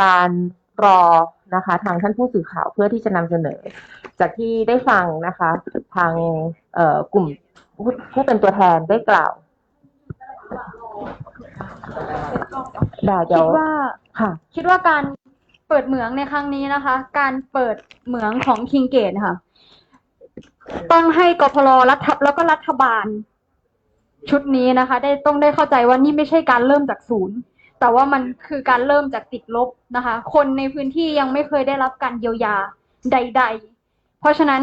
การรอนะคะทางท่านผู้สื่อข่าวเพื่อที่จะนำเสนอ จากที่ได้ฟังนะคะ ทางเอ่อกลุ่มผู้ผู้เป็นตัวแทนได้กล่าวได้เดี๋คิยวดว่าค่ะ คิดว่าการเปิดเหมืองในครั้งนี้นะคะ การเปิดเหมืองของคิงเกตค่ะ ต้องให้กพลรัฐบแล้วก็รัฐบาล ชุดนี้นะคะ ได้ต้องได้เข้าใจว่านี่ไม่ใช่การเริ่มจากศูนย์ แต่ว่ามันคือการเริ่มจากติดลบนะคะ คนในพื้นที่ยังไม่เคยได้รับการเยียวยาใด ๆ เพราะฉะนั้น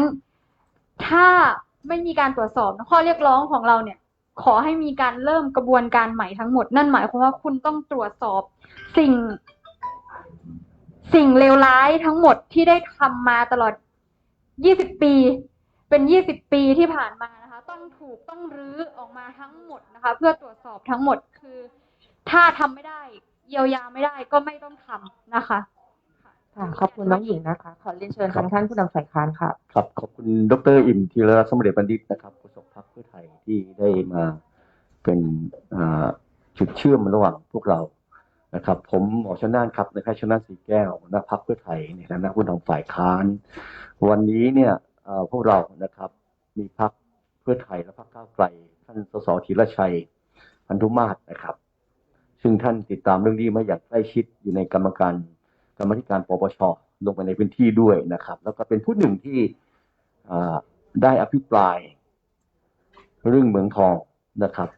ถ้าไม่มีการตรวจสอบข้อเรียกร้องของเราเนี่ย ขอให้มีการเริ่มกระบวนการใหม่ทั้งหมด นั่นหมายความว่าคุณต้องตรวจสอบสิ่ง สิ่งเลวร้ายทั้งหมดที่ได้ทำมาตลอด 20 ปี เป็น 20 ปีที่ผ่านมานะคะ ต้องถูกต้องรื้อออกมาทั้งหมดนะคะ เพื่อตรวจสอบทั้งหมดคือ ถ้าทำไม่ได้ เยียวยาไม่ได้ก็ไม่ต้องทำนะคะ ค่ะขอบคุณน้องหญิงนะคะ ขอเรียนเชิญทางท่านผู้นำฝ่ายค้านค่ะ ครับขอบคุณดรอิ่มธีรรัตน์สมเด็จบัณฑิตนะครับโฆษกพรรคเพื่อไทยที่ได้มาเป็นอ่าจุดเชื่อมระหว่างพวกเรานะครับ ผมหมอชนน่านครับในแพทย์ชนน่านสีแก้วหัวหน้าพรรคเพื่อไทยในฐานะผู้นำฝ่ายค้าน วันนี้เนี่ยเอ่อพวกเรานะครับมีพรรคเพื่อไทยและพรรคก้าวไกลท่านสสธีรชัยพันธุมาศนะครับ ซึ่งท่านติดตามเรื่องนี้มาอย่างใกล้ชิดอยู่ในกรรมการกรรมธิการปปชลงไปในพื้นที่ด้วยนะครับ แล้วก็เป็นผู้หนึ่งที่ได้อภิปราย เรื่องเมืองทองนะครับ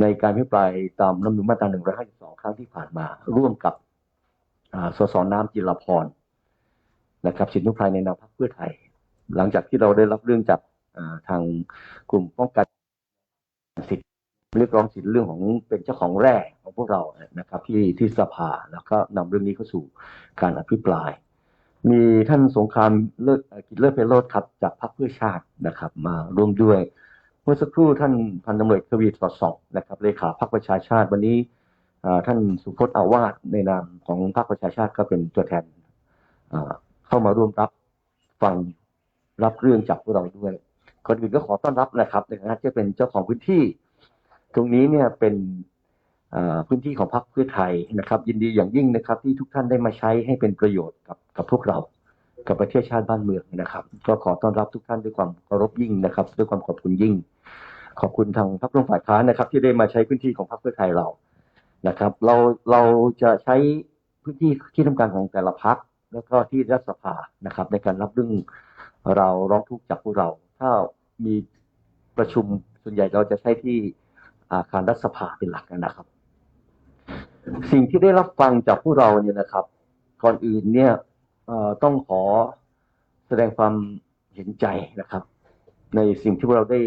ในการอภิปรายตามรัฐธรรมนูญมาตรา152 ครั้งที่ผ่านมา ร่วมกับสสน้ำจิรพรนะครับสิทธินุพรายในนามพรรคเพื่อไทย หลังจากที่เราได้รับเรื่องจากทางกลุ่มป้องกันสิทธิ เรียกร้องสิทธิเรื่องของเป็นเจ้าของแร่ของพวกเรานะครับ ที่ที่สภาแล้วก็นำเรื่องนี้เข้าสู่การอภิปราย มีท่านสงครามเลิศกิจเลิศเพชรโรดครับจากพรรคเพื่อชาตินะครับ มาร่วมด้วย เมื่อสักครู่ท่านพันตำรวจทวีสอดส่องนะครับเลขาพรรคประชาชาติวันนี้ท่านสุพจน์อาวาสในนามของพรรคประชาชาติก็เป็นตัวแทนเข้ามาร่วมรับฟังรับเรื่องจากพวกเราด้วยก่อนอื่นก็ขอต้อนรับนะครับในฐานะที่เป็นเจ้าของพื้นที่ ตรงนี้เนี่ยเป็นพื้นที่ของพรรคเพื่อไทยนะครับ ยินดีอย่างยิ่งนะครับ ที่ทุกท่านได้มาใช้ให้เป็นประโยชน์กับกับพวกเรากับประเทศชาติบ้านเมืองนะครับ ก็ขอต้อนรับทุกท่านด้วยความเคารพยิ่งนะครับ ด้วยความขอบคุณยิ่ง ขอบคุณทางพรรคร่วมฝ่ายค้านนะครับ ที่ได้มาใช้พื้นที่ของพรรคเพื่อไทยเรานะครับ เราเราจะใช้พื้นที่ที่ทำการของแต่ละพรรคแล้วก็ที่รัฐสภานะครับ ในการรับเรื่องเราร้องทุกข์จากพวกเรา ถ้ามีประชุมส่วนใหญ่เราจะใช้ที่ อาคารรัฐสภาเป็นหลักนะครับ สิ่งที่ได้รับฟังจากพวกเราเนี่ยนะครับ ก่อนอื่นเนี่ยต้องขอแสดงความเห็นใจนะครับ ในสิ่งที่พวกเราได้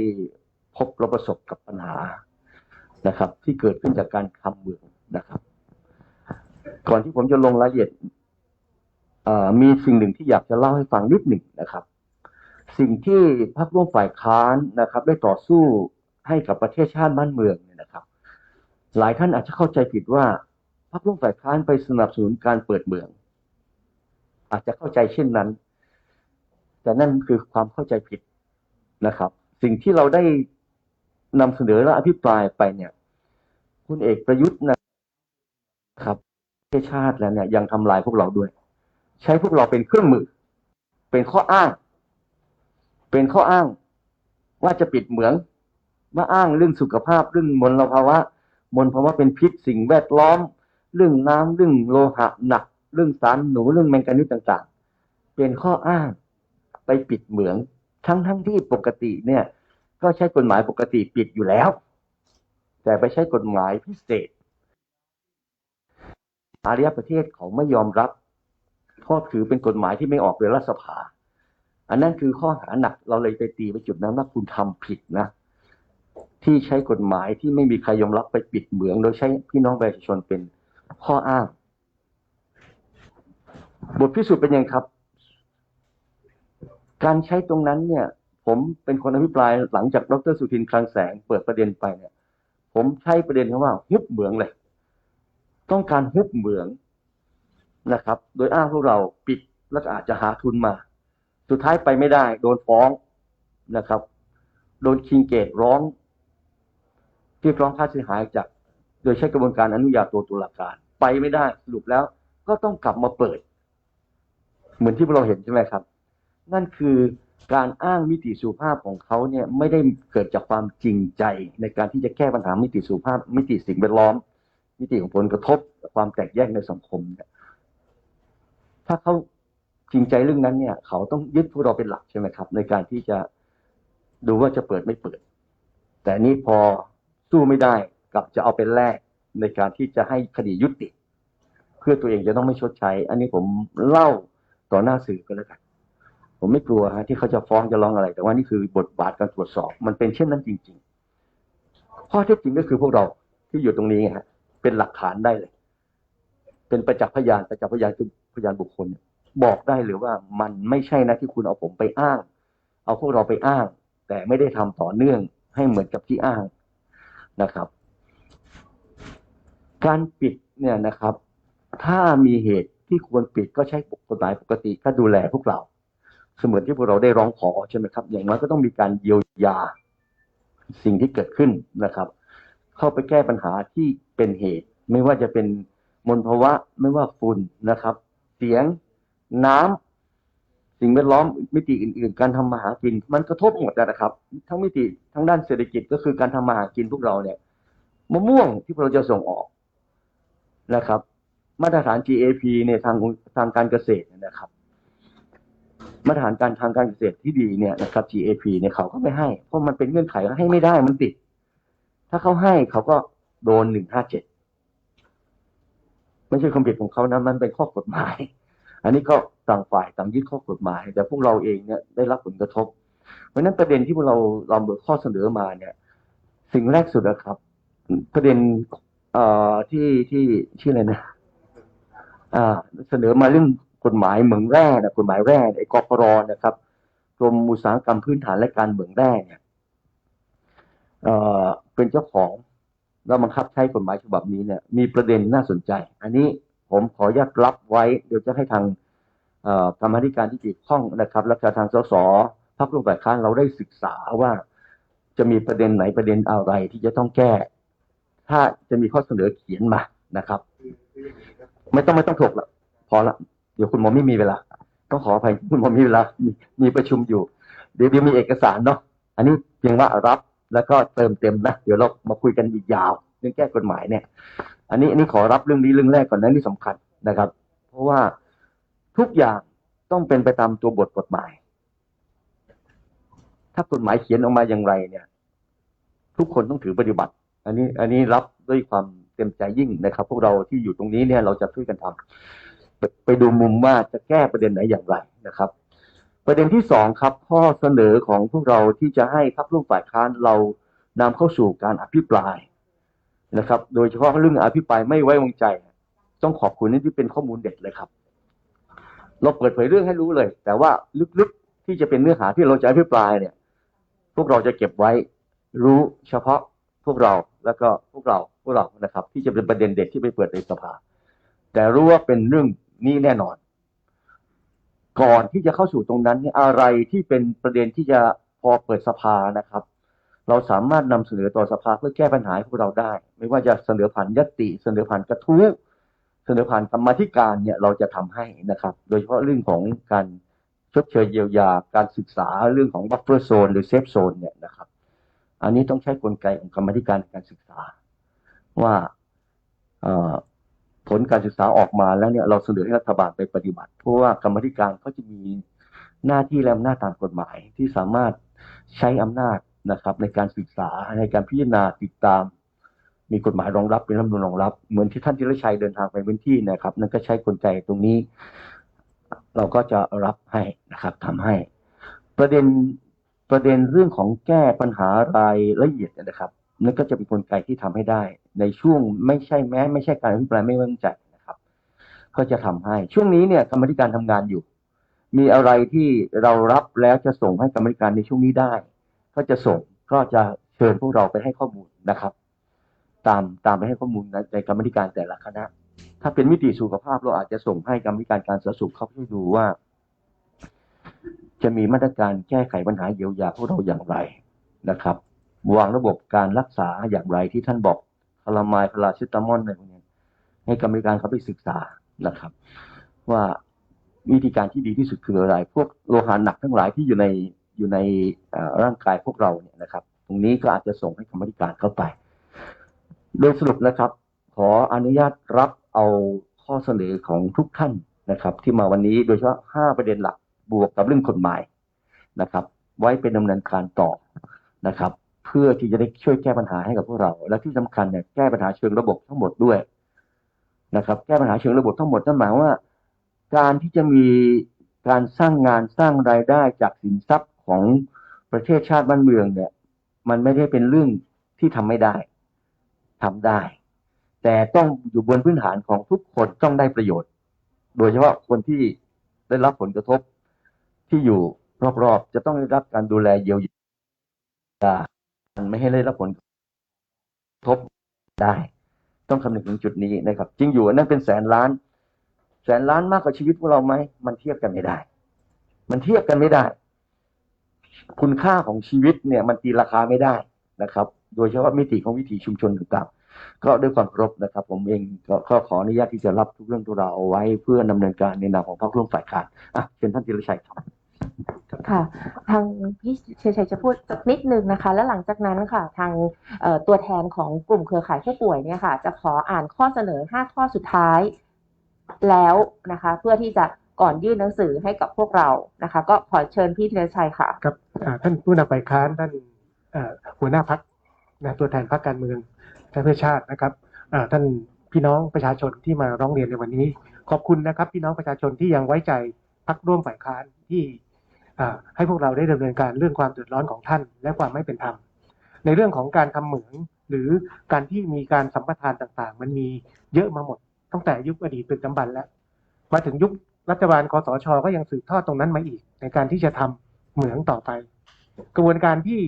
พบและประสบกับปัญหานะครับ ที่เกิดขึ้นจากการทำเมืองนะครับ ก่อนที่ผมจะลงรายละเอียดมีสิ่งหนึ่งที่อยากจะเล่าให้ฟังนิดหนึ่งนะครับ สิ่งที่พรรคร่วมฝ่ายค้านนะครับ ได้ต่อสู้ ให้กับประเทศชาติบ้านเมืองเนี่ยนะครับ หลายท่านอาจจะเข้าใจผิดว่าพรรคร่วมฝ่ายค้านไปสนับสนุนการเปิดเมือง อาจจะเข้าใจเช่นนั้น แต่นั่นคือความเข้าใจผิดนะครับ สิ่งที่เราได้นำเสนอและอภิปรายไปเนี่ย คุณเอกประยุทธ์นะครับประเทศชาติแล้วเนี่ยยังทำลายพวกเราด้วย ใช้พวกเราเป็นเครื่องมือ เป็นข้ออ้าง เป็นข้ออ้างว่าจะปิดเหมือง มาอ้างเรื่องสุขภาพเรื่องมลภาวะ มลภาวะเป็นพิษสิ่งแวดล้อม เรื่องน้ำเรื่องโลหะหนัก เรื่องสารหนูเรื่องแมงกานีสต่างๆ เป็นข้ออ้างไปปิดเหมือง ทั้งทั้งที่ปกติเนี่ย ก็ใช้กฎหมายปกติปิดอยู่แล้ว แต่ไปใช้กฎหมายพิเศษอารยประเทศเขาไม่ยอมรับเพราะถือเป็นกฎหมายที่ไม่ออกโดยรัฐสภา อันนั้นคือข้อหาหนักเราเลยไปตีไปจุดนั้นว่าคุณทำผิดนะ ที่ใช้กฎหมายที่ไม่มีใครยอมรับไปปิดเหมือง โดยใช้พี่น้องประชาชนเป็นข้ออ้าง บทพิสูจน์เป็นยังครับ การใช้ตรงนั้นเนี่ย ผมเป็นคนอภิปรายหลังจากดรสุทินคลังแสงเปิดประเด็นไปเนี่ย ผมใช้ประเด็นคำว่าฮุบเหมืองเลย ต้องการฮุบเหมืองนะครับ โดยอ้างพวกเราปิดแล้วอาจจะหาทุนมา สุดท้ายไปไม่ได้ โดนฟ้องนะครับ โดนคิงเกตร้อง เรียกร้องค่าเสียหายจาก โดยใช้กระบวนการอนุญาโตตุลาการ ไปไม่ได้สรุปแล้วก็ต้องกลับมาเปิด เหมือนที่พวกเราเห็นใช่ไหมครับ นั่นคือการอ้างมิติสุภาพของเขาเนี่ยไม่ได้เกิดจากความจริงใจในการที่จะแก้ปัญหามิติสุภาพ มิติสิ่งแวดล้อม มิติของผลกระทบ ความแตกแยกในสังคมเนี่ยถ้าเขาจริงใจเรื่องนั้นเนี่ย เขาต้องยึดพวกเราเป็นหลักใช่ไหมครับ ในการที่จะดูว่าจะเปิดไม่เปิด แต่นี่พอ สู้ไม่ได้กลับจะเอาเป็นแรกในการที่จะให้คดียุติ เพื่อตัวเองจะต้องไม่ชดใช้ อันนี้ผมเล่าต่อหน้าสื่อก็แล้วกันผมไม่กลัวฮะที่เขาจะฟ้องจะร้องอะไร แต่ว่านี่คือบทบาทการตรวจสอบ มันเป็นเช่นนั้นจริง ๆ ข้อเท็จจริงก็คือพวกเราที่อยู่ตรงนี้ฮะเป็นหลักฐานได้เลย เป็นประจักษ์พยานประจักษ์พยานคือพยานบุคคล บอกได้เลยว่ามันไม่ใช่นะที่คุณเอาผมไปอ้าง เอาพวกเราไปอ้าง แต่ไม่ได้ทำต่อเนื่องให้เหมือนกับที่อ้าง นะครับ การปิดเนี่ยนะครับ ถ้ามีเหตุที่ควรปิดก็ใช้กฎหมายปกติก็ดูแลพวกเรา เสมือนที่พวกเราได้ร้องขอใช่ไหมครับ อย่างน้อยก็ต้องมีการเยียวยาสิ่งที่เกิดขึ้นนะครับ เข้าไปแก้ปัญหาที่เป็นเหตุ ไม่ว่าจะเป็นมลภาวะไม่ว่าฝุ่นนะครับ เสียงน้ำ สิ่งแวดล้อมมิติอื่น ๆ การทำมาหากิน มันกระทบหมดนะครับ ทั้งมิติทั้งด้านเศรษฐกิจก็คือการทำมาหากินพวกเราเนี่ยมะม่วงที่เราจะส่งออกนะครับ มาตรฐาน GAP ในทางทางการเกษตรนยนะครับ มาตรฐานการทางการเกษตรที่ดีเนี่ยนะครับ GAP เนี่ยเขาก็ไม่ให้ เพราะมันเป็นเงื่อนไขให้ไม่ได้มันติด ถ้าเขาให้เขาก็โดนหนึ่งห้าเจ็ดไม่ใช่ความผิดของเขานะมันเป็นข้อกฎหมาย อันนี้ก็ ต่างฝ่ายต่างยึดข้อกฎหมาย แต่พวกเราเองเนี่ยได้รับผลกระทบ เพราะนั้นประเด็นที่พวกเราเราเบิกข้อเสนอมาเนี่ย สิ่งแรกสุดนะครับ ประเด็นเอ่อที่ที่ชื่ออะไรนะอ่า เสนอมาเรื่องกฎหมายเหมืองแร่นะกฎหมายแร่ไอ้กปรนะครับกรมอุตสาหกรรมพื้นฐานและการเหมืองแร่เนี่ยเอ่อเป็นเจ้าของแล้วบังคับใช้กฎหมายฉบับนี้เนี่ยมีประเด็นน่าสนใจ อันนี้ผมขออนุญาตรับไว้เดี๋ยวจะให้ทาง กรรมาธิการที่เกี่ยวข้องนะครับและทางสสพรรคร่วมฝ่ายค้านเราได้ศึกษาว่าจะมีประเด็นไหนประเด็นอะไรที่จะต้องแก้ ถ้าจะมีข้อเสนอเขียนมานะครับ ไม่ต้องไม่ต้องถกละพอละเดี๋ยวคุณหมอไม่มีเวลาต้องขออภัยคุณหมอมีเวลามีมีประชุมอยู่ เดี๋ยวเดี๋ยวมีเอกสารเนาะอันนี้เพียงว่ารับแล้วก็เติมเต็มนะเดี๋ยวเรามาคุยกันอีกยาวเรื่องแก้กฎหมายเนี่ย อันนี้อันนี้ขอรับเรื่องนี้เรื่องแรกก่อนนะนี่สำคัญนะครับ เพราะว่า ทุกอย่างต้องเป็นไปตามตัวบทกฎหมาย ถ้ากฎหมายเขียนออกมาอย่างไรเนี่ย ทุกคนต้องถือปฏิบัติ อันนี้ อันนี้รับด้วยความเต็มใจยิ่งนะครับ พวกเราที่อยู่ตรงนี้เนี่ย เราจะช่วยกันทำไปไปดูมุมว่าจะแก้ประเด็นไหนอย่างไรนะครับ ประเด็นที่สองครับ ข้อเสนอของพวกเราที่จะให้พรรคร่วมฝ่ายค้านเรานำเข้าสู่การอภิปรายนะครับ โดยเฉพาะเรื่องอภิปรายไม่ไว้วางใจ ต้องขอบคุณนี่ที่เป็นข้อมูลเด็ดเลยครับ เราเปิดเผยเรื่องให้รู้เลย แต่ว่าลึกๆที่จะเป็นเนื้อหาที่เราจะอภิปรายเนี่ย พวกเราจะเก็บไว้รู้เฉพาะพวกเราแล้วก็พวกเราพวกเรานะครับ ที่จะเป็นประเด็นเด็ดที่ไปเปิดในสภา แต่รู้ว่าเป็นเรื่องนี้แน่นอน ก่อนที่จะเข้าสู่ตรงนั้นเนี่ยอะไรที่เป็นประเด็นที่จะพอเปิดสภานะครับ เราสามารถนำเสนอต่อสภาเพื่อแก้ปัญหาให้พวกเราได้ ไม่ว่าจะเสนอผ่านยติเสนอผ่านกระทู้ เสนอผ่านกรรมธิการเนี่ยเราจะทำให้นะครับ โดยเฉพาะเรื่องของการชดเชยเยียวยาการศึกษาเรื่องของ buffer zone หรือ safe zone เนี่ยนะครับ อันนี้ต้องใช้กลไกของกรรมธิการในการศึกษา ว่าผลการศึกษาออกมาแล้วเนี่ยเราเสนอให้รัฐบาลไปปฏิบัติ เพราะว่ากรรมธิการเขาจะมีหน้าที่และอำนาจตามกฎหมายที่สามารถใช้อำนาจนะครับในการศึกษาในการพิจารณาติดตาม มีกฎหมายรองรับเป็นรัฐมนูญรองรับ เหมือนที่ท่านธีรชัยเดินทางไปพื้นที่นะครับ นั่นก็ใช้กลไกตรงนี้ เราก็จะรับให้นะครับทำให้ ประเด็นประเด็นเรื่องของแก้ปัญหารายละเอียดนะครับนั่นก็จะเป็นกลไกที่ทำให้ได้ ในช่วงไม่ใช่แม้ ไม่ใช่การอภิปรายไม่ไว้วางใจนะครับ ก็จะทำให้ช่วงนี้เนี่ยกรรมธิการทำงานอยู่ มีอะไรที่เรารับแล้วจะส่งให้กรรมธิการในช่วงนี้ได้ ก็จะส่งก็จะเชิญพวกเราไปให้ข้อมูลนะครับ ตามตามไปให้ข้อมูลในในกรรมธิการแต่ละคณะ ถ้าเป็นมิติสุขภาพเราอาจจะส่งให้กรรมธิการการสาธารณสุขเขาช่วยดูว่า จะมีมาตรการแก้ไขปัญหาเยียวยาพวกเราอย่างไรนะครับ วางระบบการรักษาอย่างไรที่ท่านบอกพารามายพาราเซตามอลอะไรพวกนี้ให้กรรมธิการเขาไปศึกษานะครับ ว่าวิธีการที่ดีที่สุดคืออะไร พวกโลหะหนักทั้งหลายที่อยู่ในอยู่ในร่างกายพวกเราเนี่ยนะครับ ตรงนี้ก็อาจจะส่งให้กรรมธิการเข้าไป โดยสรุปนะครับ ขออนุญาตรับเอาข้อเสนอของทุกท่านนะครับ ที่มาวันนี้โดยเฉพาะ 5 ประเด็นหลักบวกกับเรื่องกฎหมายนะครับ ไว้เป็นดำเนินการต่อนะครับ เพื่อที่จะได้ช่วยแก้ปัญหาให้กับพวกเรา และที่สำคัญเนี่ยแก้ปัญหาเชิงระบบทั้งหมดด้วยนะครับ แก้ปัญหาเชิงระบบทั้งหมดนั่นหมายว่า การที่จะมีการสร้างงานสร้างรายได้จากสินทรัพย์ของประเทศชาติบ้านเมืองเนี่ย มันไม่ได้เป็นเรื่องที่ทำไม่ได้ ทำได้ แต่ต้องอยู่บนพื้นฐานของทุกคนต้องได้ประโยชน์ โดยเฉพาะคนที่ได้รับผลกระทบที่อยู่รอบๆจะต้องได้รับการดูแลเยียวยาไม่ให้ได้รับผลกระทบได้ ต้องคำนึงถึงจุดนี้นะครับ จริงอยู่นนั่นเป็นแสนล้าน แสนล้านมากกว่าชีวิตพวกเราไหมมันเทียบกันไม่ได้ มันเทียบกันไม่ได้ คุณค่าของชีวิตเนี่ย มันตีราคาไม่ได้นะครับ โดยเฉพาะมิติของวิถีชุมชนต่างๆ ก็ด้วยความเคารพนะครับ ผมเองก็ก็ขออนุญาตที่จะรับทุกเรื่องทุกราวเอาไว้เพื่อดำเนินการในนามของพรรคร่วมฝ่ายค้านอะเชิญท่านธีรชัยครับค่ะ ทางพี่เชยชัยจะพูดสักนิดนึงนะคะ แล้วหลังจากนั้นค่ะ ทางเอ่อตัวแทนของกลุ่มเครือข่ายผู้ป่วยเนี่ยค่ะ จะขออ่านข้อเสนอ 5 ข้อสุดท้ายแล้วนะคะ เพื่อที่จะก่อนยื่นหนังสือให้กับพวกเรานะคะ ก็ขอเชิญพี่ธีรชัยค่ะ ครับอ่าท่านผู้นำฝ่ายค้านท่านเอ่อหัวหน้าพัก นะตัวแทนพรรคการเมืองชาติเพื่อชาตินะครับท่านพี่น้องประชาชนที่มาร้องเรียนในวันนี้ ขอบคุณนะครับ พี่น้องประชาชนที่ยังไว้ใจพักร่วมฝ่ายค้านที่ให้พวกเราได้ดำเนินการเรื่องความเดือดร้อนของท่าน และความไม่เป็นธรรมในเรื่องของการทำเหมืองหรือการที่มีการสัมปทานต่างๆ มันมีเยอะมาหมด ตั้งแต่ยุคอดีตเป็นจำบันแล้ว มาถึงยุครัฐบาลคอสช ก็ยังสืบทอดตรงนั้นมาอีก ในการที่จะทำเหมืองต่อไป กระบวนการที่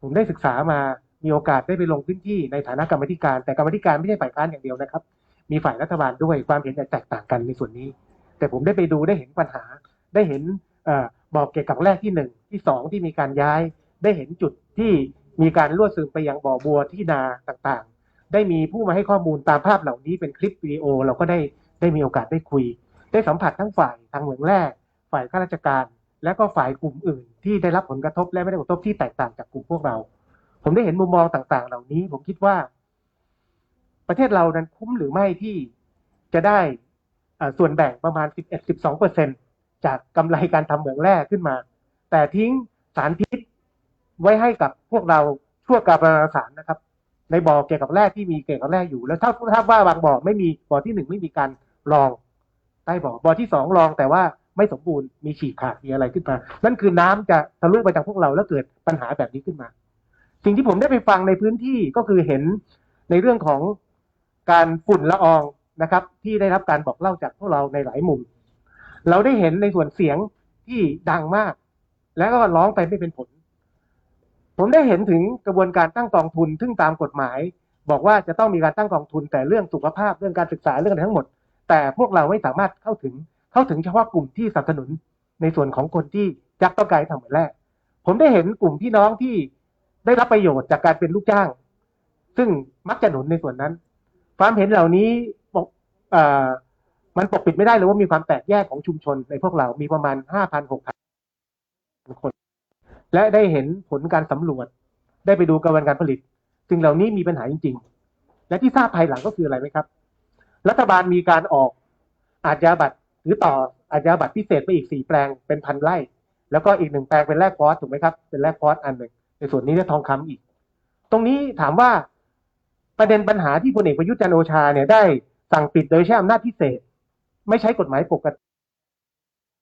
ผมได้ศึกษามา มีโอกาสได้ไปลงพื้นที่ในฐานะกรรมธิการ แต่กรรมธิการไม่ใช่ฝ่ายค้านอย่างเดียวนะครับ มีฝ่ายรัฐบาลด้วยความเห็นแตกต่างกันในส่วนนี้ แต่ผมได้ไปดูได้เห็นปัญหา ได้เห็นออบอกเกี่ยวกับแรกที่หนึ่งที่สองที่มีการย้าย ได้เห็นจุดที่มีการรั่วซึมไปยังบ่อบัวที่นาต่างๆ ได้มีผู้มาให้ข้อมูลตามภาพเหล่านี้เป็นคลิปวิดีโอเราก็ได้ได้มีโอกาสได้คุย ได้สัมผัสทั้งฝ่ายทางเหมืองแร่ฝ่ายข้าราชการ และก็ฝ่ายกลุ่มอื่น ที่ได้รับผลกระทบและไม่ได้ผลกระทบที่แตกต่างจากกลุ่มพวกเรา ผมได้เห็นมุมมองต่าง ๆ เหล่านี้ ผมคิดว่า ประเทศเรานั้นคุ้มหรือไม่ที่จะได้ส่วนแบ่งประมาณ 11-12เปอร์เซ็นจากกำไรการทำเหมืองแร่ขึ้นมา แต่ทิ้งสารพิษไว้ให้กับพวกเราชั่วการบรรณสารนะครับ ในบ่อเกี่ยวกับแร่ที่มีเกี่ยวกับแร่อยู่ แล้วถ้าถ้าว่าบางบ่อไม่มีบ่อที่หนึ่งไม่มีการลองใต้บ่อบ่อที่สองลองแต่ว่าไม่สมบูรณ์มีฉีกขาดมีอะไรขึ้นมา นั่นคือน้ำจะทะลุไปทางพวกเราแล้วเกิดปัญหาแบบนี้ขึ้นมา สิ่งที่ผมได้ไปฟังในพื้นที่ก็คือเห็นในเรื่องของการฝุ่นละอองนะครับ ที่ได้รับการบอกเล่าจากพวกเราในหลายมุม เราได้เห็นในส่วนเสียงที่ดังมาก แล้วก็ร้องไปไม่เป็นผล ผมได้เห็นถึงกระบวนการตั้งกองทุน ซึ่งตามกฎหมาย บอกว่าจะต้องมีการตั้งกองทุน แต่เรื่องสุขภาพเรื่องการศึกษาเรื่องอะไรทั้งหมด แต่พวกเราไม่สามารถเข้าถึงเข้าถึงเฉพาะกลุ่มที่สนับสนุนในส่วนของคนที่ยักต้องการทำเหมือนแรกผมได้เห็นกลุ่มพี่น้องที่ ได้รับประโยชน์จากการเป็นลูกจ้าง ซึ่งมักจะหนุนในส่วนนั้น ความเห็นเหล่านี้ปกเอ่อมันปกปิดไม่ได้เลยว่ามีความแตกแยกของชุมชนในพวกเรา มีประมาณห้าพันหกพันคน และได้เห็นผลการสำรวจ ได้ไปดูกระบวนการผลิตสิ่งเหล่านี้มีปัญหาจริง ๆ และที่ทราบภายหลังก็คืออะไรไหมครับ รัฐบาลมีการออกอาญาบัตรหรือต่ออาญาบัตรพิเศษไปอีกสี่แปลงเป็นพันไร่ แล้วก็อีกหนึ่งแปลงเป็นแรกพอสถูกไหมครับ เป็นแรกพอสอันหนึ่ง ในส่วนนี้ได้ทองคำอีก ตรงนี้ถามว่าประเด็นปัญหาที่พลเอกประยุทธ์จันโอชาเนี่ยได้สั่งปิดโดยใช้อำนาจพิเศษ ไม่ใช้กฎหมายปก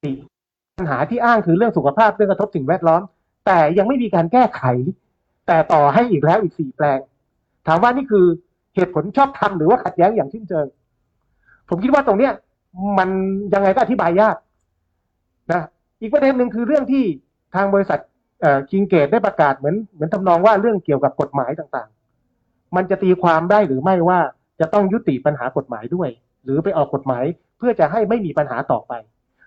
ติ ปัญหาที่อ้างคือเรื่องสุขภาพเรื่องกระทบสิ่งแวดล้อม แต่ยังไม่มีการแก้ไข แต่ต่อให้อีกแล้วอีกสี่แปลง ถามว่านี่คือเหตุผลชอบธรรมหรือว่าขัดแย้งอย่างสิ้นเชิง ผมคิดว่าตรงเนี้ยมันยังไงก็อธิบายยากนะอีกประเด็นหนึ่งคือเรื่องที่ทางบริษัท คิงเกตได้ประกาศเหมือนเหมือนทำนองว่าเรื่องเกี่ยวกับกฎหมายต่างๆ มันจะตีความได้หรือไม่ว่าจะต้องยุติปัญหากฎหมายด้วย หรือไปออกกฎหมายเพื่อจะให้ไม่มีปัญหาต่อไป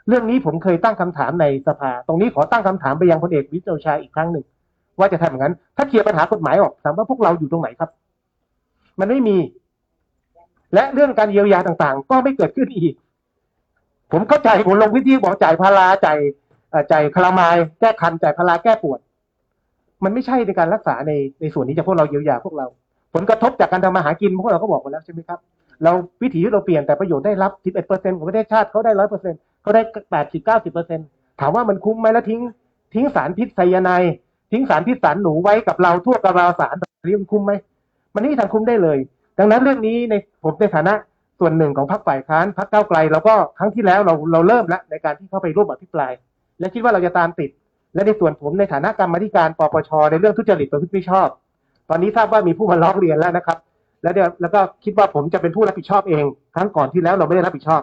เรื่องนี้ผมเคยตั้งคำถามในสภา ตรงนี้ขอตั้งคำถามไปยังพลเอกวิจโอชาอีกครั้งหนึ่งว่าจะทำอย่างนั้น ถ้าเคลียร์ปัญหากฎหมายออกถามว่าพวกเราอยู่ตรงไหนครับ มันไม่มี และเรื่องการเยียวยาต่างๆ ก็ไม่เกิดขึ้นอีก ผมเข้าใจผมลงพื้นที่บอกจ่ายพาราจ่าย จ่ายคลามายแก้คันจ่ายพาราแก้ปวด มันไม่ใช่ในการรักษาในในส่วนนี้จะพวกเราเยียวยาพวกเรา ผลกระทบจากการทำมาหากินพวกเราก็บอกมาแล้วใช่ไหมครับเราวิถีเราเปลี่ยนแต่ประโยชน์ได้รับ 11%ของประเทศชาติเขาได้ 100%เขาได้ 80 90%ถามว่ามันคุ้มไหมแล้วทิ้ง ทิ้งสารพิษไซยาไนทิ้งสารพิษสารหนูไว้กับเราทั่วกับเราสารนี้มันคุ้มไหมมันไม่ทางคุ้มได้เลย ดังนั้นเรื่องนี้ในผมในฐานะส่วนหนึ่งของพรรคฝ่ายค้านพรรคก้าวไกลเราก็ครั้งที่แล้วเราเราเริ่มแล้วในการที่เข้าไปร่วมอภิปราย และคิดว่าเราจะตามติด และในส่วนผมในฐานะกรรมธิการปปชในเรื่องทุจริตประพฤติมิชอบ ตอนนี้ทราบว่ามีผู้มาร้องเรียนแล้วนะครับ แล้วเดี๋ยวแล้วก็คิดว่าผมจะเป็นผู้รับผิดชอบเอง ครั้งก่อนที่แล้วเราไม่ได้รับผิดชอบ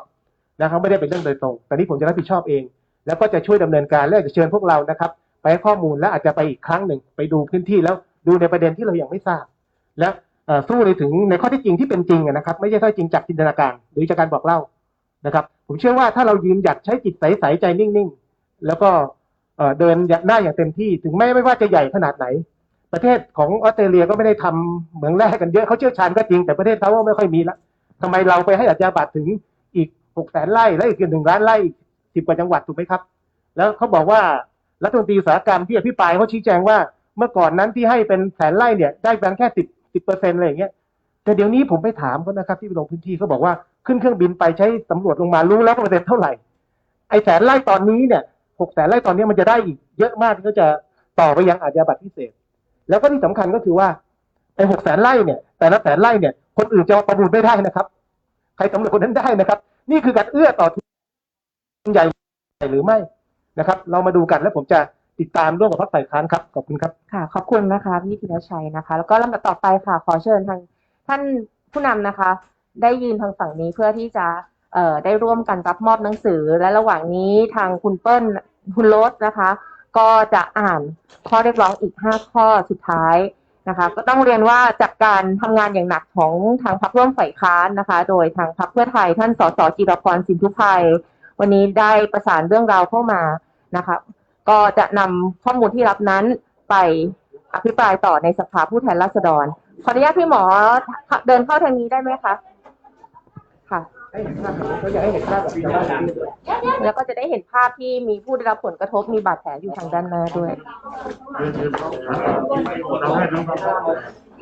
นะครับไม่ได้เป็นเรื่องโดยตรงแต่นี้ผมจะรับผิดชอบเอง แล้วก็จะช่วยดำเนินการและจะเชิญพวกเรานะครับ ไปให้ข้อมูลและอาจจะไปอีกครั้งหนึ่งไปดูพื้นที่แล้วดูในประเด็นที่เรายังไม่ทราบ และสู้ในถึงในข้อที่จริงที่เป็นจริงนะครับ ไม่ใช่ข้อเท็จจริงจากจินตนาการ หรือจากการบอกเล่านะครับ ผมเชื่อว่าถ้าเรายืนหยัดใช้จิตใสๆใจนิ่งๆ แล้วก็เดินหน้าอย่างเต็มที่ถึงแม้ไม่ว่าจะใหญ่ขนาดไหน ประเทศของออสเตรเลียก็ไม่ได้ทำเหมืองแร่กันเยอะเขาเชี่ยวชาญก็จริงแต่ประเทศเขาก็ไม่ค่อยมีละทำไมเราไปให้อาจารย์บัตรถึงอีกหกแสนไร่และอีกหนึ่งล้านไร่สิบกว่าจังหวัดถูกไหมครับ แล้วเขาบอกว่ารัฐมนตรีอุตสาหกรรมที่อภิปรายเขาชี้แจงว่าเมื่อก่อนนั้นที่ให้เป็นแสนไร่เนี่ยได้เพียงแค่สิบสิบเปอร์เซ็นต์อะไรอย่างเงี้ยแต่เดี๋ยวนี้ผมไปถามเขานะครับ ที่ไปลงพื้นที่เขาบอกว่าขึ้นเครื่องบินไปใช้สำรวจลงมารู้แล้วเปอร์เซ็นต์เท่าไหร่ไอแสนไร่ตอนนี้เนี่ย หกแสนไร่ตอนนี้มันจะได้อีกเยอะมากที่เขาจะต่อไปยังอาญาบัตรพิเศษ แล้วก็ที่สำคัญก็คือว่าไอ้หกแสนไร่เนี่ย แต่ละแสนไร่เนี่ย คนอื่นจะประมูลไม่ได้นะครับ ใครสำรวจคนนั้นได้นะครับ นี่คือการเอื้อต่อทุนใหญ่หรือไม่นะครับ เรามาดูกันแล้วผมจะติดตามร่วมกับพรรคฝ่ายค้านครับขอบคุณครับค่ะ ขอบคุณนะคะพี่ธีรชัยนะคะ แล้วก็ลำดับต่อไปค่ะขอเชิญทางท่านผู้นำนะคะ ได้ยืนทางฝั่งนี้เพื่อที่จะ ได้ร่วมกันรับมอบหนังสือ และระหว่างนี้ทางคุณเปิ้ลคุณโรสนะคะ ก็จะอ่านข้อเรียกร้องอีก 5 ข้อสุดท้ายนะคะก็ต้องเรียนว่าจากการทำงานอย่างหนักของทางพรรคร่วมฝ่ายค้านนะคะ โดยทางพรรคเพื่อไทยท่านสสจิรพรสินทุพัยวันนี้ได้ประสานเรื่องราวเข้ามานะคะก็จะนำข้อมูลที่รับนั้นไปอภิปรายต่อในสภาผู้แทนราษฎรขออนุญาตพี่หมอเดินเข้าทางนี้ได้ไหมคะ ให้เห็นภาพแบบเขาอยากให้เห็นภาพแบบชาวบ้านนี้ด้วยแล้วก็จะได้เห็นภาพที่มีผู้ได้รับผลกระทบมีบาดแผลอยู่ทางด้านหน้าด้วย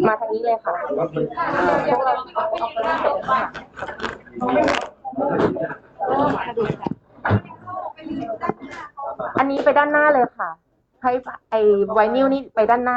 มาทางนี้เลยค่ะพวกเราเอาเอาไปนั่งเลยค่ะอันนี้ไปด้านหน้าเลยค่ะ ให้ไอไวนิลนี่ไปด้านหน้า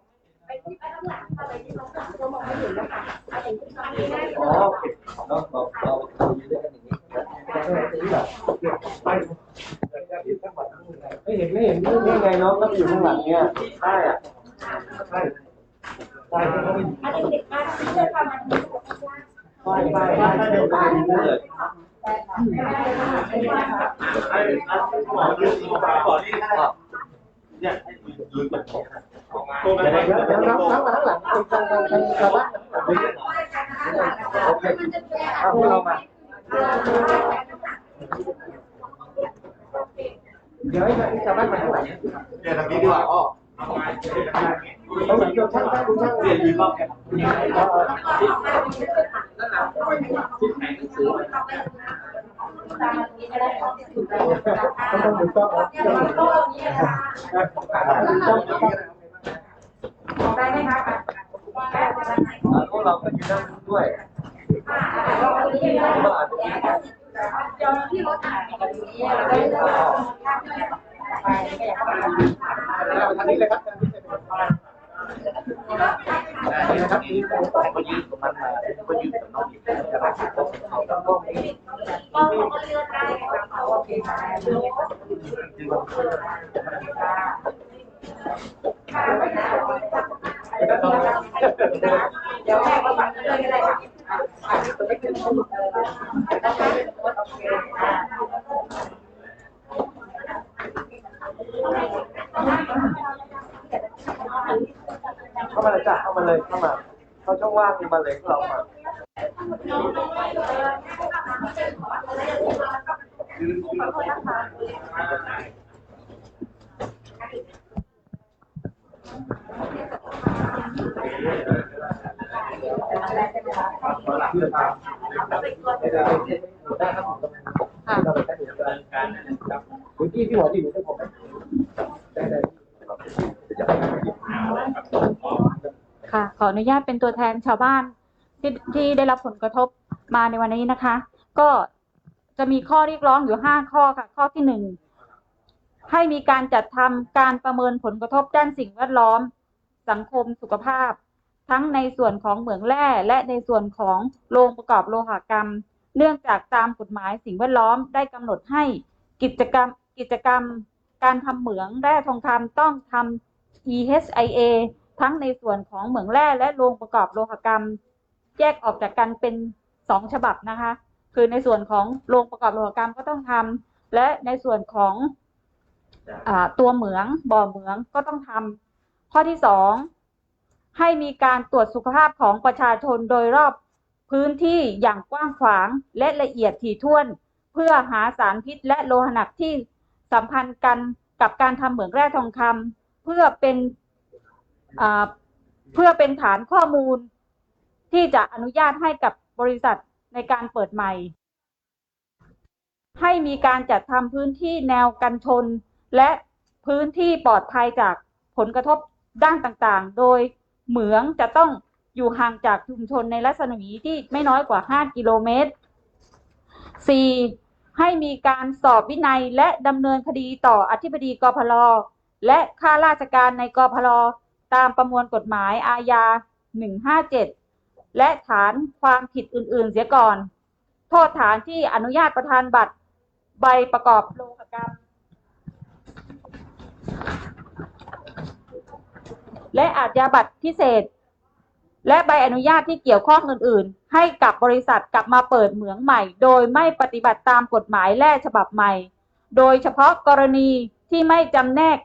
ห็นไม่เห็นนี่ไงน้องก็อยู่ข้างหลังเนี่ยใช่อะใช่ใช่ใช่ใช่เดี๋ยวไปเลยไอ้ไอ้หมอยืนหมอนี่เนี่ยยืนแบบ ตรงนั้นเดี๋ยวเดี๋ยวน้องน้องมาข้างหลังทางทางทางทางชาวบ้าน โอเคเอาพวกเรามาเดี๋ยวให้ชาวบ้านมาข้างหลังเดี๋ยวทางนี้ดีกว่าอ้อเขาเหมือนกับช่างช่างดูช่างเรียนยืนรอบแค่ต้องดูกล้องพวกเราก็ยืนนั่งด้วยทางนี้ เข้ามาเลยจ้ะเข้ามาเลยเข้ามาเขาช่องว่างมีมาเลยเรามาขอโทษนะคะ พื้นที่ที่หัวที่อยู่ที่ผมได้ได้ค่ะ ขออนุญาตเป็นตัวแทนชาวบ้านที่ที่ได้รับผลกระทบมาในวันนี้นะคะ ก็จะมีข้อเรียกร้องอยู่ห้าข้อค่ะ ข้อที่หนึ่ง ให้มีการจัดทำการประเมินผลกระทบด้านสิ่งแวดล้อม สังคมสุขภาพ ทั้งในส่วนของเหมืองแร่และในส่วนของโรงประกอบโลหกรรม เนื่องจากตามกฎหมายสิ่งแวดล้อมได้กำหนดให้กิจกรรมกิจกรรม การทำเหมืองแร่ทองคำต้องทำ EHIA ทั้งในส่วนของเหมืองแร่และโรงประกอบโลหกรรม แยกออกจากกันเป็นสองฉบับนะคะ คือในส่วนของโรงประกอบโลหกรรมก็ต้องทำและในส่วนของ ตัวเหมืองบ่อเหมืองก็ต้องทำข้อที่สองให้มีการตรวจสุขภาพของประชาชนโดยรอบพื้นที่อย่างกว้างขวางและละเอียดถี่ถ้วน เพื่อหาสารพิษและโลหะหนักที่สัมพันธ์กันกับการทำเหมืองแร่ทองคำเพื่อเป็นเพื่อเป็นฐานข้อมูล ที่จะอนุญาตให้กับบริษัทในการเปิดใหม่ ให้มีการจัดทำพื้นที่แนวกันชน และพื้นที่ปลอดภัยจากผลกระทบด้านต่างๆ โดยเหมืองจะต้องอยู่ห่างจากชุมชนในรัศมีที่ไม่น้อยกว่า 5 กิโลเมตร 4. ให้มีการสอบวินัยและดำเนินคดีต่ออธิบดีกพลและข้าราชการในกพลตามประมวลกฎหมายอาญา 157 และฐานความผิดอื่น ๆ เสียก่อน โทษฐานที่อนุญาตประธานบัตร ใบประกอบโลหกรรม และอาญาบัตรพิเศษ และใบอนุญาตที่เกี่ยวข้องอื่น ๆ ให้กับบริษัทกลับมาเปิดเหมืองใหม่ โดยไม่ปฏิบัติตามกฎหมายแร่ฉบับใหม่ โดยเฉพาะกรณีที่ไม่จำแนก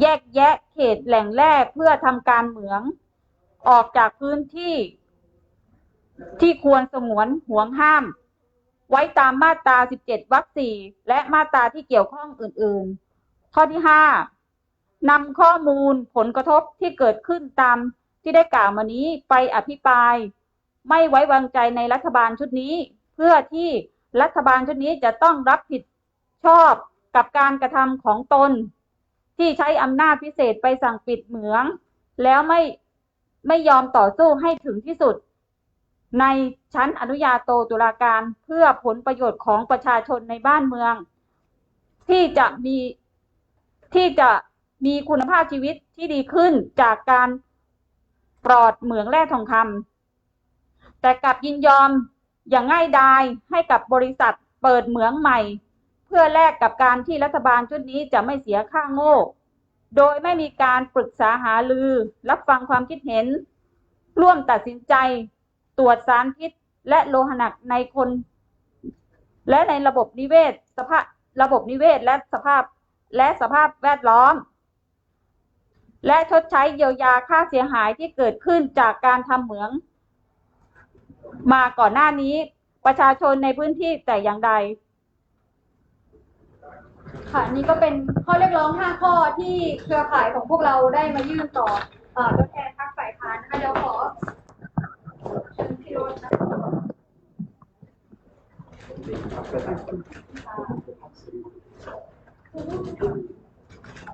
แยกแยะเขตแหล่งแร่เพื่อทำการเหมือง ออกจากพื้นที่ที่ควรสงวนห่วงห้าม ไว้ตามมาตรา 17 วรรคสี่และมาตราที่เกี่ยวข้องอื่น ๆ ข้อที่ 5 นำข้อมูลผลกระทบที่เกิดขึ้นตามที่ได้กล่าวมานี้ไปอภิปราย ไม่ไว้วางใจในรัฐบาลชุดนี้ เพื่อที่รัฐบาลชุดนี้จะต้องรับผิดชอบกับการกระทำของตน ที่ใช้อำนาจพิเศษไปสั่งปิดเหมือง แล้วไม่ไม่ยอมต่อสู้ให้ถึงที่สุด ในชั้นอนุญาโตตุลาการเพื่อผลประโยชน์ของประชาชนในบ้านเมือง ที่จะมีที่จะ มีคุณภาพชีวิตที่ดีขึ้นจากการปลอดเหมืองแร่ทองคำแต่กลับยินยอมอย่างง่ายดายให้กับบริษัทเปิดเหมืองใหม่ เพื่อแลกกับการที่รัฐบาลชุดนี้จะไม่เสียค่าโง่ โดยไม่มีการปรึกษาหารือ รับฟังความคิดเห็น ร่วมตัดสินใจตรวจสารพิษและโลหะหนักในคน และในระบบนิเวศสภาพระบบนิเวศและสภาพและสภาพแวดล้อม และชดใช้เยียวยาค่าเสียหายที่เกิดขึ้นจากการทำเหมือง มาก่อนหน้านี้ประชาชนในพื้นที่แต่อย่างใด ค่ะนี่ก็เป็นข้อเรียกร้อง 5 ข้อที่เครือข่ายของพวกเราได้มายื่นต่อตัวแทนพรรคฝ่ายค้านนะคะเดี๋ยวขอเชิญพี่โรจน์นะคะ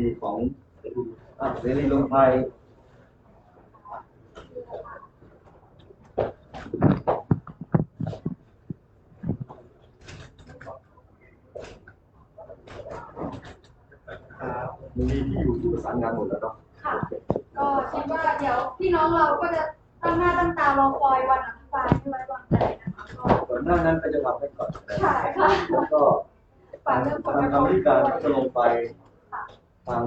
ีของเสรีรวมไทยมีที่อยู่ที่ประสานงานหมดแล้วเนาะค่ะ ก็คิดว่าเดี๋ยวพี่น้องเราก็จะตั้งหน้าตั้งตารอคอยวันอภิปายที่ไว้วางใจนะคะก็ส่วนหน้านั้นก็จะทำให้ก่อนใช่ค่ะแล้วก็ทางผลกระทบการจะลงไป ทาง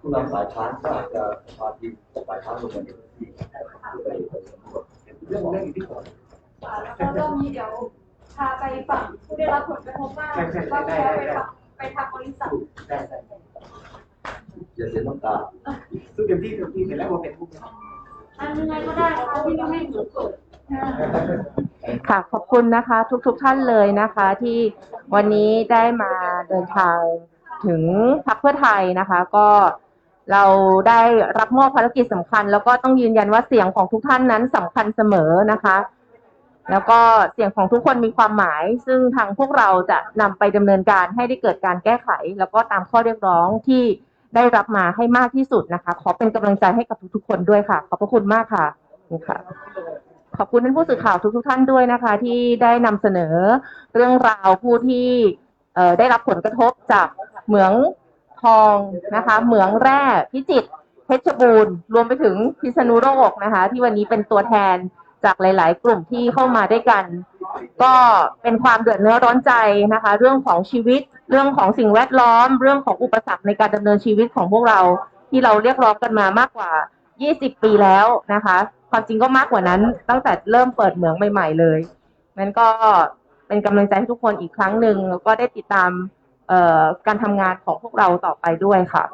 ผู้นำสายค้านก็อาจจะพาทีมสายค้านลงมาที่เพื่อไปสำรวจเรื่องเรื่องที่ก่อนค่ะแล้วก็เรื่องนี้เดี๋ยวพาไปฝั่งผู้ได้รับผลกระทบบ้างว่าแพ้ไปได้ฝั่งไปทางบริษัทอย่าเสียน้ำตาสู้เต็มที่เต็มที่เสร็จแล้วว่าเป็นผู้อันยังไงก็ได้ค่ะที่ไม่ให้หนูเกิดค่ะขอบคุณนะคะ ทุกๆทท่านเลยนะคะ ที่วันนี้ได้มาเดินทาง ถึงพรรคเพื่อไทยนะคะ ก็เราได้รับมอบภารกิจสำคัญ แล้วก็ต้องยืนยันว่าเสียงของทุกท่านนั้นสำคัญเสมอนะคะ แล้วก็เสียงของทุกคนมีความหมาย ซึ่งทางพวกเราจะนำไปดำเนินการให้ได้เกิดการแก้ไข แล้วก็ตามข้อเรียกร้องที่ได้รับมาให้มากที่สุดนะคะ ขอเป็นกำลังใจให้กับทุกๆคนด้วยค่ะ ขอบพระคุณมากค่ะขอบคุณค่ะขอบคุณท่านผู้สื่อข่าวทุกๆท่านด้วยนะคะ ที่ได้นำเสนอเรื่องราวผู้ที่ได้รับผลกระทบจาก เหมืองทองนะคะ เหมืองแร่พิจิตรเพชรบูรณ์รวมไปถึงพิษณุโลกนะคะ ที่วันนี้เป็นตัวแทนจากหลาย ๆ กลุ่มที่เข้ามาด้วยกัน ก็เป็นความเดือดเนื้อร้อนใจนะคะ เรื่องของชีวิต เรื่องของสิ่งแวดล้อม เรื่องของอุปสรรคในการดำเนินชีวิตของพวกเรา ที่เราเรียกร้องกันมามากกว่า 20 ปีแล้วนะคะ ความจริงก็มากกว่านั้น ตั้งแต่เริ่มเปิดเหมืองใหม่ ๆ เลยนั้นก็เป็นกำลังใจให้ทุกคนอีกครั้งหนึ่งแล้วก็ได้ติดตาม การทำงานของพวกเราต่อไปด้วยค่ะ